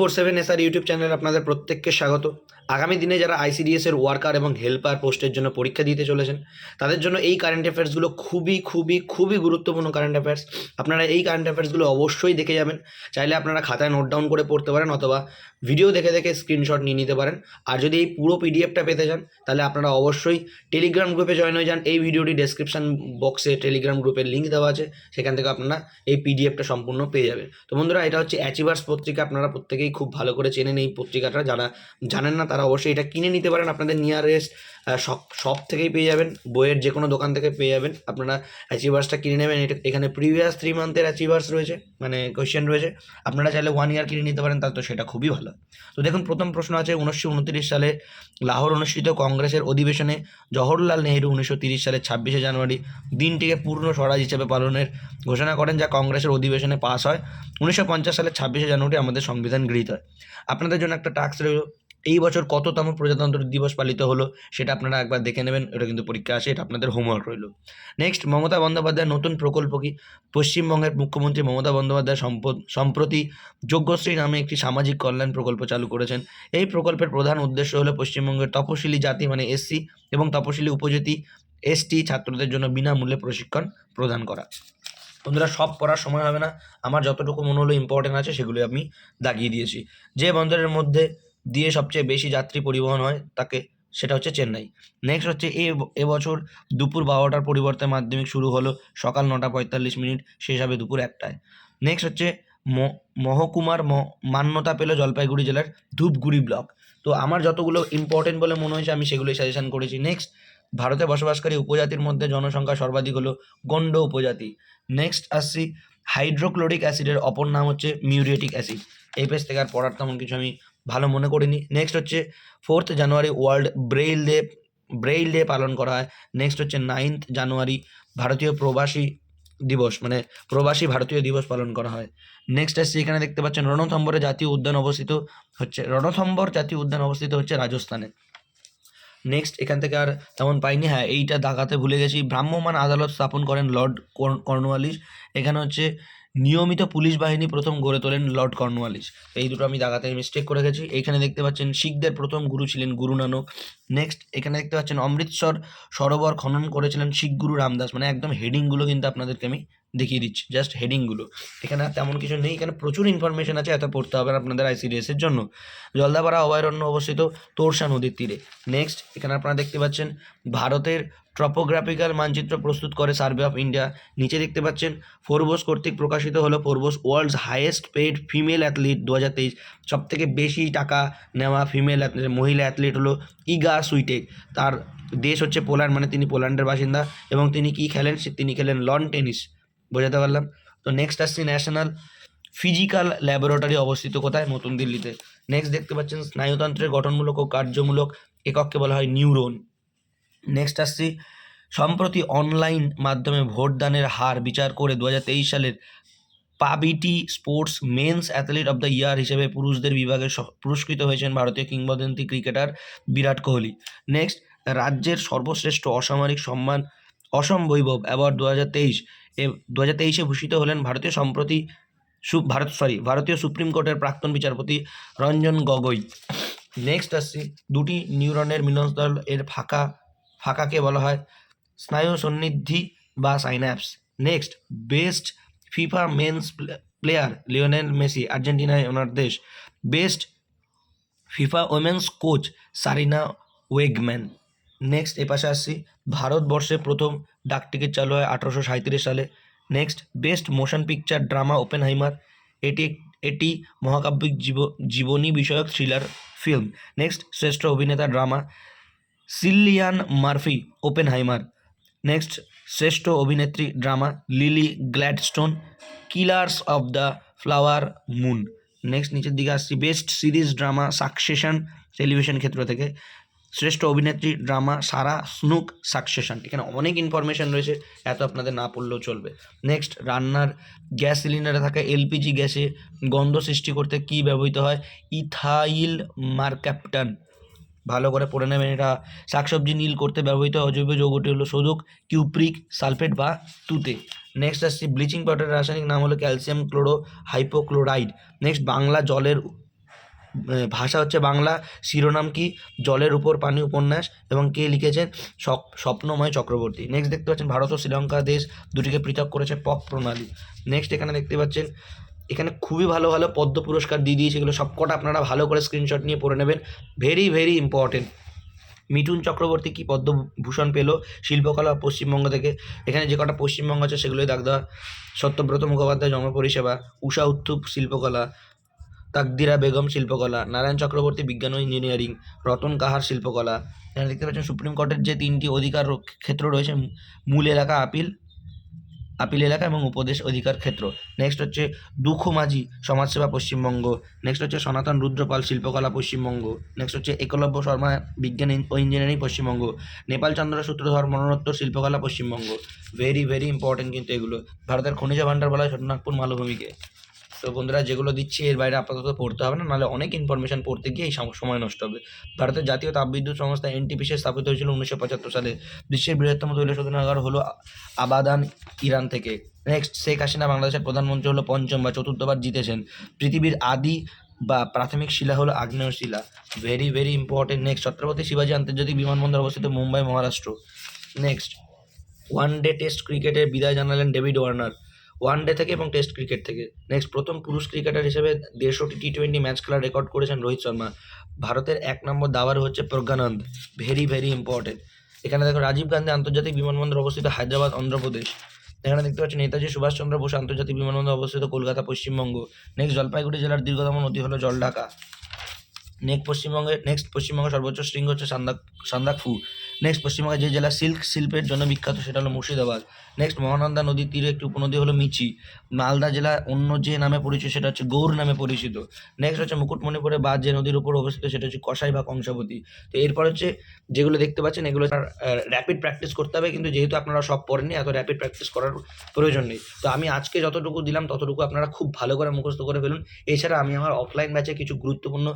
Four seven S R YouTube চ্যানেলে আপনাদের প্রত্যেককে স্বাগত। আগামী দিনে যারা আইসিডিএস এর ওয়ার্কার এবং হেল্পার পোস্টের জন্য পরীক্ষা দিতে চলেছেন, তাদের জন্য এই কারেন্ট অ্যাফেয়ার্সগুলো খুবই খুবই খুবই গুরুত্বপূর্ণ কারেন্ট অ্যাফেয়ার্স আপনারা এই কারেন্ট অ্যাফেয়ার্সগুলো অবশ্যই দেখে যাবেন। চাইলে আপনারা খাতায় নোট ডাউন করে পড়তে পারেন অথবা ভিডিও দেখে দেখে স্ক্রিনশট নিয়ে নিতে পারেন। আর যদি এই পুরো পিডিএফটা পেতে চান, তাহলে আপনারা অবশ্যই টেলিগ্রাম গ্রুপে জয়েন হয়ে যান। এই ভিডিওটি ডেসক্রিপশন বক্সে টেলিগ্রাম গ্রুপের লিঙ্ক দেওয়া আছে। সেখান থেকে আপনারা এই পিডিএফটা সম্পূর্ণ পেয়ে যাবেন। তো বন্ধুরা, এটা হচ্ছে অ্যাচিভার্স পত্রিকা। আপনারা প্রত্যেকেই খুব ভালো করে চেনেন এই পত্রিকাটা। যারা জানেন না তারা অবশ্যই এটা কিনে নিতে পারেন। আপনাদের নিয়ারেস্ট শপ শপ থেকেই পেয়ে যাবেন। বইয়ের যে কোনো দোকান থেকে পেয়ে যাবেন। আপনারা অ্যাচিভার্সটা কিনে নেবেন। এটা এখানে প্রিভিয়াস থ্রি মান্থের অ্যাচিভার্স রয়েছে মানে কোয়েশ্চেন রয়েছে। আপনারা চাইলে ওয়ান ইয়ার কিনে নিতে পারেন তাহলে তো সেটা খুবই ভালো। তো দেখুন, প্রথম প্রশ্ন আছে, উনিশশো উনত্রিশ সালে লাহোর অনুষ্ঠিত কংগ্রেসের অধিবেশনে জওহরলাল নেহেরু উনিশশো তিরিশ সালের ছাব্বিশে জানুয়ারি দিনটিকে পূর্ণ স্বরাজ হিসেবে পালনের ঘোষণা করেন, যা কংগ্রেসের অধিবেশনে পাস হয়। উনিশশো পঞ্চাশ সালের ছাব্বিশে জানুয়ারি আমাদের সংবিধান গৃহীত হয়। আপনাদের জন্য একটা টাস্ক রইল। এই বছর কততম প্রজাতন্ত্র দিবস পালিত হলো সেটা আপনারা একবার দেখে নেবেন এটা কিন্তু পরীক্ষা আসে, এটা আপনাদের হোমওয়ার্ক রইল। নেক্সট মমতা বন্দ্যোপাধ্যায়ের নতুন প্রকল্প কি? পশ্চিমবঙ্গের মুখ্যমন্ত্রী মমতা বন্দ্যোপাধ্যায় সম্প্রতি যোগ্যশ্রী নামে একটি সামাজিক কল্যাণ প্রকল্প চালু করেছেন। এই প্রকল্পের প্রধান উদ্দেশ্য হলো পশ্চিমবঙ্গের তপশিলি জাতি মানে এসসি এবং তপশিলি উপজাতি এসটি ছাত্রদের জন্য বিনামূল্যে প্রশিক্ষণ প্রদান করা। বন্ধুরা, সব পড়ার সময় হবে না। আমার যতটুকু মনে হলো ইম্পর্টেন্ট আছে সেগুলো আমি দাগিয়ে দিয়েছি। যে বন্দরের মধ্যে দিয়ে সবচেয়ে বেশি যাত্রী পরিবহন হয় তাকে, সেটা হচ্ছে চেন্নাই। নেক্সট হচ্ছে এ এবছর দুপুর বারোটার পরিবর্তে মাধ্যমিক শুরু হলো সকাল নটা পঁয়তাল্লিশ মিনিট শেষ হবে দুপুর একটায়। নেক্সট হচ্ছে মহকুমার মান্যতা পেল জলপাইগুড়ি জেলার ধূপগুড়ি ব্লক। তো আমার যতগুলো ইম্পর্টেন্ট বলে মনে হয়েছে, আমি সেগুলোই সাজেশন করেছি। নেক্সট ভারতে বসবাসকারী উপজাতির মধ্যে জনসংখ্যা সর্বাধিক হলো গণ্ড উপজাতি। নেক্সট আসছি হাইড্রোক্লোরিক অ্যাসিডের অপর নাম হচ্ছে মিউরিয়েটিক অ্যাসিড এই পেজ থেকে আর পড়ার তেমন কিছু আমি ভালো মনে করিনি। নেক্সট হচ্ছে fourth January World Braille Day Braille Day পালন করা হয়। নেক্সট হচ্ছে নাইন্থ জানুয়ারি ভারতীয় প্রবাসী দিবস মানে প্রবাসী ভারতীয় দিবস পালন করা হয়। নেক্সট আসছে, এখানে দেখতে পাচ্ছেন রণথম্বরে জাতীয় উদ্যান অবস্থিত হচ্ছে, রণথম্বর জাতীয় উদ্যান অবস্থিত হচ্ছে রাজস্থানে। নেক্সট এখান থেকে আর তেমন পাইনি হ্যাঁ এইটা দাগাতে ভুলে গেছি। ভ্রাম্যমাণ আদালত স্থাপন করেন লর্ড কর্ন- কর্নওয়ালিস এখানে হচ্ছে নিয়মিত পুলিশ বাহিনী প্রথম গড়ে তোলেন লর্ড কর্নওয়ালিস এই দুটো আমি দাগাতে মিস্টেক করে গেছি এইখানে দেখতে পাচ্ছেন শিখদের প্রথম গুরু ছিলেন গুরু নানক। নেক্সট এখানে দেখতে পাচ্ছেন অমৃতসর সরোবর খনন করেছিলেন শিখ গুরু রামদাস। মানে একদম হেডিংগুলো কিন্তু আপনাদেরকে আমি দেখিয়ে দিচ্ছি। জাস্ট হেডিংগুলো এখানে আর তেমন কিছু নেই। এখানে প্রচুর ইনফরমেশন আছে। এত পড়তে হবে আপনাদের আইসিডিএস এর জন্য। জলদাপাড়া অভয়ারণ্য অবস্থিত তোরসা নদীর তীরে। নেক্সট এখানে আপনারা দেখতে পাচ্ছেন ভারতের ট্রপোগ্রাফিক্যাল মানচিত্র প্রস্তুত করে সার্ভে অফ ইন্ডিয়া নিচে দেখতে পাচ্ছেন ফোরবোস কর্তৃক প্রকাশিত হলো Forbes world's highest paid female athlete দু হাজার তেইশ। সব থেকে বেশি টাকা নেওয়া ফিমেল মহিলা অ্যাথলিট হলো ইগা সুইটেক তার দেশ হচ্ছে পোল্যান্ড মানে তিনি পোল্যান্ডের বাসিন্দা এবং তিনি কি খেলেন? তিনি খেলেন লন টেনিস বোঝাতে পারলাম? তো নেক্সট আসছি ন্যাশনাল ফিজিক্যাল ল্যাবরেটরি অবস্থিত কোথায়? নতুন দিল্লিতে। নেক্সট দেখতে পাচ্ছেন, স্নায়ুতন্ত্রের গঠনমূলক ও কার্যমূলক একককে বলা হয় নিউরন নেক্সট আসছি। সম্প্রতি অনলাইন মাধ্যমে ভোটদানের হার বিচার করে দু হাজার তেইশ সালের পাবিটি sports men's athlete of the year হিসেবে পুরুষদের বিভাগে পুরস্কৃত হয়েছেন ভারতীয় কিংবদন্তি ক্রিকেটার বিরাট কোহলি। নেক্সট রাজ্যের সর্বশ্রেষ্ঠ অসামরিক সম্মান অসম বৈভব অ্যাওয়ার্ড দু হাজার তেইশ। এ দু হাজার তেইশে ভূষিত হলেন ভারতীয় সম্প্রতি সু, ভারত সরি ভারতীয় সুপ্রিম কোর্টের প্রাক্তন বিচারপতি রঞ্জন গগৈ। নেক্সট আসছি। দুটি নিউরনের মিলনস্থল এর ফাঁকা ফাঁকাকে বলা হয়। স্নায়ু সন্নিধি বা synapse next best FIFA men's player Lionel Messi আর্জেন্টিনায় ওনার দেশ। Best FIFA women's coach Sarina Wiegman next এ পাশে আসছি। ভারতবর্ষে প্রথম ডাকটিকিট চালু হয় আঠারোশো সাঁত্রিশ সালে। Next best motion picture drama Oppenheimer এটি এটি মহাকাব্যিক জীব, জীবনী বিষয়ক থ্রিলার ফিল্ম নেক্সট শ্রেষ্ঠ অভিনেতা drama Cillian Murphy Oppenheimer next শ্রেষ্ঠ অভিনেত্রী drama Lily Gladstone Killers of the Flower Moon next নিচের দিকে আসছি। Best series drama Succession television ক্ষেত্র থেকে। শ্রেষ্ঠ অভিনেত্রী ড্রামা, সারা স্নুক সাকসেশন এখানে অনেক ইনফরমেশন রয়েছে, এত আপনাদের না পড়লেও চলবে। নেক্সট রান্নার গ্যাস সিলিন্ডারে থাকা এলপিজি গ্যাসে গন্ধ সৃষ্টি করতে কী ব্যবহৃত হয়? ইথাইল মার্ক্যাপ্টান ভালো করে পড়ে নেবেন। এটা শাকসবজি নীল করতে ব্যবহৃত অজৈব যৌগটি হলো সোদক কিউপ্রিক, সালফেট বা তুতে। নেক্সট আসছি ব্লিচিং পাউডারের রাসায়নিক নাম হলো calcium chloro hypochlorite. Next Bangla জলের ভাষা হচ্ছে বাংলা, শিরোনাম কি? জলের উপর পানি উপন্যাস এবং কে লিখেছেন? স্বপ্নময় চক্রবর্তী। নেক্সট দেখতে পাচ্ছেন ভারত ও শ্রীলঙ্কা দেশ দুটিকে পৃথক করেছে পক প্রণালী। নেক্সট এখানে দেখতে পাচ্ছেন এখানে খুবই ভালো ভালো পদ্ম পুরস্কার দিয়ে দিয়েছে। এগুলো সবকটা আপনারা ভালো করে স্ক্রিনশট নিয়ে পড়ে নেবেন। Very very important Mithun Chakraborty কি পদ্মভূষণ পেল? শিল্পকলা পশ্চিমবঙ্গ থেকে। এখানে যে কটা পশ্চিমবঙ্গ আছে, সেগুলোই দাগ দেওয়া। সত্যব্রত মুখোপাধ্যায়, জন্ম পরিষেবা, উষা উত্থুপ শিল্পকলা, তাকদিরা বেগম শিল্পকলা, নারায়ণ চক্রবর্তী বিজ্ঞান ও ইঞ্জিনিয়ারিং রতন কাহার শিল্পকলা। এখানে দেখতে পাচ্ছেন সুপ্রিম কোর্টের যে তিনটি অধিকার ক্ষেত্র রয়েছে, মূল এলাকা আপিল আপিল এলাকা এবং উপদেশ অধিকার ক্ষেত্র। নেক্সট হচ্ছে দুঃখ মাঝি, সমাজসেবা পশ্চিমবঙ্গ। নেক্সট হচ্ছে সনাতন রুদ্রপাল, শিল্পকলা পশ্চিমবঙ্গ। নেক্সট হচ্ছে একলব্য শর্মা, বিজ্ঞান ও ইঞ্জিনিয়ারিং পশ্চিমবঙ্গ। নেপাল চন্দ্র সূত্রধর মরণোত্তর, শিল্পকলা পশ্চিমবঙ্গ। ভেরি ভেরি ইম্পর্টেন্ট কিন্তু এগুলো। ভারতের খনিজ ভাণ্ডার বলা হয় ছোটনাগপুর মালভূমিকে। তো বন্ধুরা যেগুলো দিচ্ছি, এর বাইরে আপাতত পড়তে হবে না, নাহলে অনেক ইনফরমেশন পড়তে গিয়ে এই সময় নষ্ট হবে। ভারতের জাতীয় তাপবিদ্যুৎ সংস্থা এনটিপিসি স্থাপিত হয়েছিল উনিশশো পঁচাত্তর সালে। বিশ্বের বৃহত্তম তৈল শোধনাগার হলো আবাদান ইরান থেকে। নেক্সট শেখ হাসিনা বাংলাদেশের প্রধানমন্ত্রী হলো পঞ্চম বা চতুর্থবার জিতেছেন। পৃথিবীর আদি বা প্রাথমিক শিলা হলো আগ্নেয় শিলা। Very very important next Chhatrapati শিবাজী আন্তর্জাতিক বিমানবন্দর অবস্থিত Mumbai, Maharashtra. Next one day test ক্রিকেটের বিদায় জানালেন ডেভিড ওয়ার্নার। ওয়ান ডে থেকে এবং টেস্ট ক্রিকেট থেকে। নেক্সট প্রথম পুরুষ ক্রিকেটার হিসেবে দেড়শোটি টি টোয়েন্টি ম্যাচ খেলার রেকর্ড করেছেন রোহিত শর্মা। ভারতের এক নম্বর দাবার হচ্ছে প্রজ্ঞানন্দ ভেরি ভেরি ইম্পর্টেন্ট এখানে দেখো রাজীব গান্ধী আন্তর্জাতিক বিমানবন্দর অবস্থিত হায়দ্রাবাদ, অন্ধ্রপ্রদেশ। এখানে দেখতে পাচ্ছি নেতাজি সুভাষচন্দ্র বোস আন্তর্জাতিক বিমানবন্দর অবস্থিত কলকাতা, পশ্চিমবঙ্গ। নেক্সট জলপাইগুড়ি জেলার দীর্ঘতম নদী হলো জলঢাকা। নেক্সট পশ্চিমবঙ্গে নেক্সট পশ্চিমবঙ্গের সর্বোচ্চ শৃঙ্গ হচ্ছে সান্দাক সান্দাকফু। নেক্সট পশ্চিমবঙ্গের যে জেলা সিল্ক শিল্পের জন্য বিখ্যাত, সেটা হলো মুর্শিদাবাদ। নেক্সট মহানন্দা নদীর তীরে একটি উপনদী হলো মিচি। মালদা জেলা অন্য যে নামে পরিচিত, সেটা হচ্ছে গৌর নামে পরিচিত। নেক্সট হচ্ছে মুকুটমণিপুরে বাদ যে নদীর উপর অবস্থিত, সেটা হচ্ছে কসাই বা কংসাবতী। তো এরপর হচ্ছে, যেগুলো দেখতে পাচ্ছেন, এগুলো র্যাপিড প্র্যাকটিস করতে হবে, কিন্তু যেহেতু আপনারা সব পড়েননি, এত র্যাপিড প্র্যাকটিস করার প্রয়োজন নেই। তো আমি আজকে যতটুকু দিলাম, ততটুকু আপনারা খুব ভালো করে মুখস্থ করে ফেলুন। এছাড়া আমি আমার অফলাইন ব্যাচে কিছু গুরুত্বপূর্ণ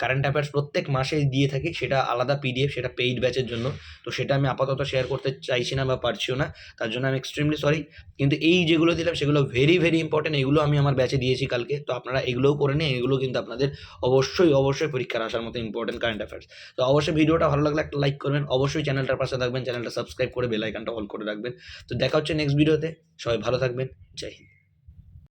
কারেন্ট অ্যাফেয়ার্স প্রত্যেক মাসেই দিয়ে থাকি, সেটা আলাদা পিডিএফ সেটা পেইড ব্যাচের জন্য। তো সেটা আমি আপাতত শেয়ার করতে চাইছি না বা পারছিও না, তার জন্য আমি এক্সট্রিমলি সরি কিন্তু এই যেগুলো দিলাম, সেগুলো ভেরি ভেরি ইম্পর্টেন্ট এগুলো আমি আমার ব্যাচে দিয়েছি কালকে। তো আপনারা এগুলোও করে নিন, এগুলো কিন্তু আপনাদের অবশ্যই অবশ্যই পরীক্ষার আসার মতো ইম্পর্টেন্ট কারেন্ট অ্যাফেয়ার্স তো অবশ্যই ভিডিওটা ভালো লাগলে একটা লাইক করবেন, অবশ্যই চ্যানেলটার পাশে থাকবেন চ্যানেলটা সাবস্ক্রাইব করে বেল আইকনটা অল করে রাখবেন। তো দেখা হচ্ছে নেক্সট ভিডিওতে সবাই ভালো থাকবেন, জয় হিন্দ।